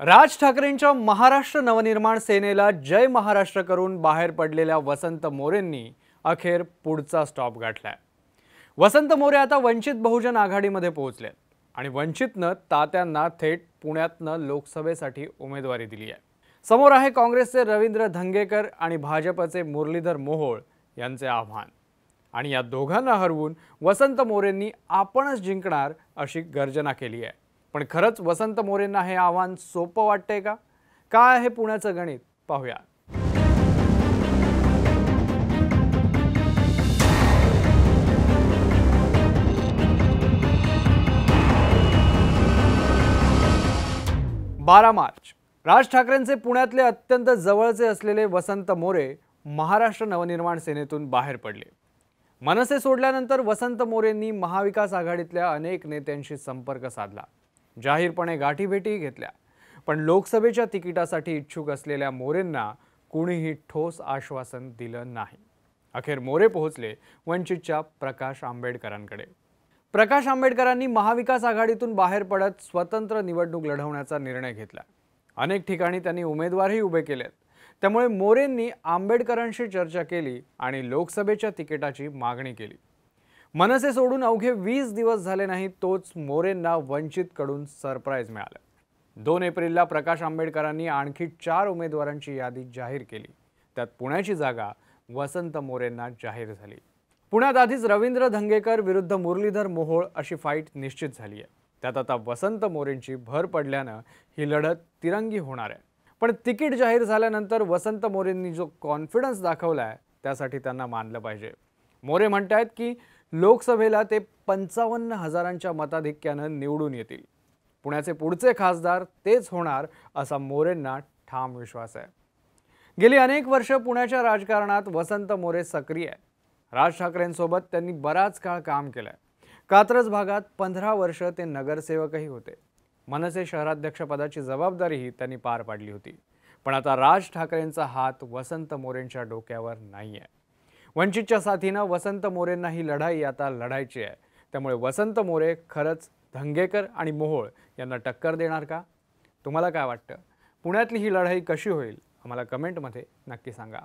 राज ठाकरेंच्या महाराष्ट्र नवनिर्माण सेनेला जय महाराष्ट्र करून बाहेर पडलेल्या वसंत मोरेंनी अखेर पुढचा स्टॉप गाठलाय. वसंत मोरे आता वंचित बहुजन आघाडीमध्ये पोहोचले आणि वंचितनं तात्यांना थेट पुण्यातनं लोकसभेसाठी उमेदवारी दिली आहे समोर आहे काँग्रेसचे रवींद्र धंगेकर आणि भाजपचे मुरलीधर मोहोळ यांचे आव्हान. आणि या दोघांना हरवून वसंत मोरेंनी आपणच जिंकणार अशी गर्जना केली आहे पण खरंच वसंत मोरेंना हे आव्हान सोपं वाटतंय का? काय आहे पुण्याचं गणित? पाहूया. बारा मार्च. राज ठाकरेंचे पुण्यातले अत्यंत जवळचे असलेले वसंत मोरे महाराष्ट्र नवनिर्माण सेनेतून बाहेर पडले. मनसे सोडल्यानंतर वसंत मोरेंनी महाविकास आघाडीतल्या अनेक नेत्यांशी संपर्क साधला. जाहीरपणे गाठीभेटी घेतल्या. पण लोकसभेच्या तिकिटासाठी इच्छुक असलेल्या मोरेंना कुणीही ठोस आश्वासन दिलं नाही. अखेर मोरे पोहोचले वंचितच्या प्रकाश आंबेडकरांकडे. प्रकाश आंबेडकरांनी महाविकास आघाडीतून बाहेर पडत स्वतंत्र निवडणूक लढवण्याचा निर्णय घेतला. अनेक ठिकाणी त्यांनी उमेदवारही उभे केलेत. त्यामुळे मोरेंनी आंबेडकरांशी चर्चा केली आणि लोकसभेच्या तिकिटाची मागणी केली. मनसे सोडून अवघे वीस दिवस झाले नाही तोच मोरेंना वंचितकडून सरप्राईज मिळालं. दोन एप्रिलला प्रकाश आंबेडकरांनी आणखी चार उमेदवारांची यादी जाहीर केली. त्यात पुण्याची जागा वसंत मोरेंना जाहीर झाली. पुण्यात आधीच रवींद्र धंगेकर विरुद्ध मुरलीधर मोहोळ अशी फाईट निश्चित झाली आहे त्यात आता वसंत मोरेंची भर पडल्यानं ही लढत तिरंगी होणार आहे. पण तिकीट जाहीर झाल्यानंतर वसंत मोरेंनी जो कॉन्फिडन्स दाखवला आहे त्यासाठी त्यांना मानलं पाहिजे. मोरे म्हणतायत की लोकसभेला ते पंचावन्न हजारांच्या मताधिक्यानं निवडून येतील. पुण्याचे पुढचे खासदार तेच होणार असा मोरेंना ठाम विश्वास आहे. गेली अनेक वर्ष पुण्याच्या राजकारणात वसंत मोरे सक्रिय आहे राज ठाकरेंसोबत त्यांनी बराच काळ काम केलंय. कात्रज भागात पंधरा वर्ष ते नगरसेवकही होते. मनसे शहराध्यक्षपदाची जबाबदारीही त्यांनी पार पाडली होती. पण आता राज ठाकरेंचा हात वसंत मोरेंच्या डोक्यावर नाही आहे वंचितच्या साथीनं वसंत मोरेंना ही लढाई आता लढायची आहे. त्यामुळे वसंत मोरे खरंच धंगेकर आणि मोहोळ यांना टक्कर देणार का? तुम्हाला काय वाटतं? पुण्यातली ही लढाई कशी होईल? आम्हाला कमेंटमध्ये नक्की सांगा.